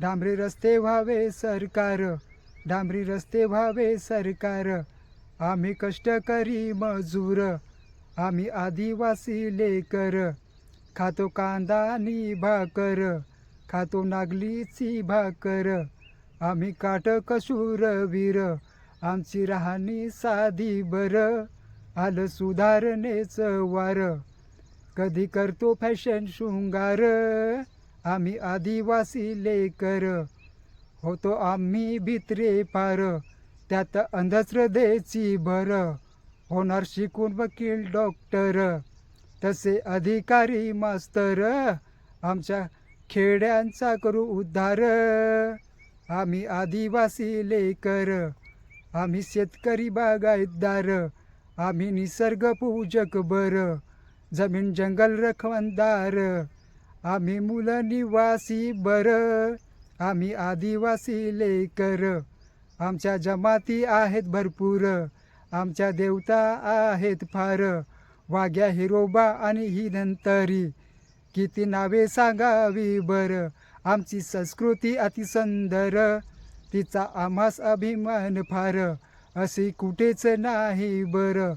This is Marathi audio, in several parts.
डांबरी रस्ते व्हावे सरकार डांबरी रस्ते व्हावे सरकार. आम्ही कष्टकरी मजूर आम्ही आदिवासी लेकर. खातो कांदा भाकर खातो नागलीची भाकर. आम्ही काट कशूर वीर आमची राहणी साधी बर. आलं सुधारणेच वार कधी करतो फॅशन शृंगार. आम्ही आदिवासी लेकर होतो आम्ही भित्रे पार. त्यात अंधश्रद्धेची भर होणार शिकून वकील डॉक्टर. तसे अधिकारी मास्तर आमच्या खेड्यांचा करू उद्धार. आम्ही आदिवासी लेकर आम्ही शेतकरी बागायतदार. आम्ही निसर्ग पूजक बर जमीन जंगल रखवंदार आम्ही मुलं निवासी बर आम्ही आदिवासी लेकर. आमच्या जमाती आहेत भरपूर आमच्या देवता आहेत फार. वाघ्या हिरोबा आणि ही नंतरी किती नावे सांगावी बर. आमची संस्कृती अतिसुंदर तिचा आम्हास अभिमान फार. असे कुठेच नाही बर.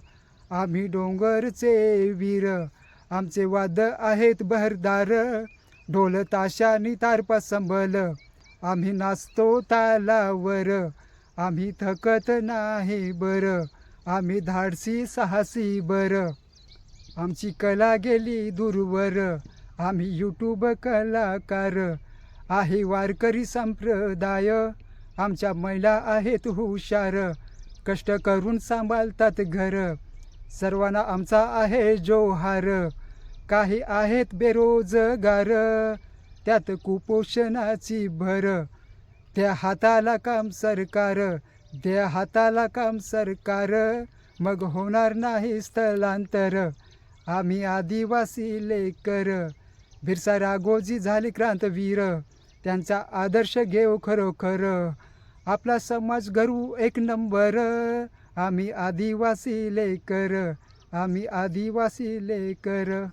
आम्ही डोंगरचे वीर आमचे वाद आहेत बहरदार. ढोल ताशानी तारपा संभल. आम्ही नाचतो तालावर. आम्ही थकत नाही बर. आम्ही धाडसी साहसी बर. आमची कला गेली दूरवर. आम्ही यूट्यूब कलाकार. आहे वारकरी संप्रदाय. आमच्या महिला आहेत हुशार. कष्ट करून सांभाळतात घर. सर्वांना आमचा आहे जोहार. काही आहेत बेरोजगार. त्यात कुपोषणाची भर. त्या हाताला काम सरकार. त्या हाताला काम सरकार. मग होणार नाही स्थलांतर. आम्ही आदिवासी लेकर. बिरसा राघोजी झाले क्रांतवीर. त्यांचा आदर्श घेऊ खरोखर. आपला समाज घरू एक नंबर. आम्ही आदिवासी लेकर. आम्ही आदिवासी लेकर.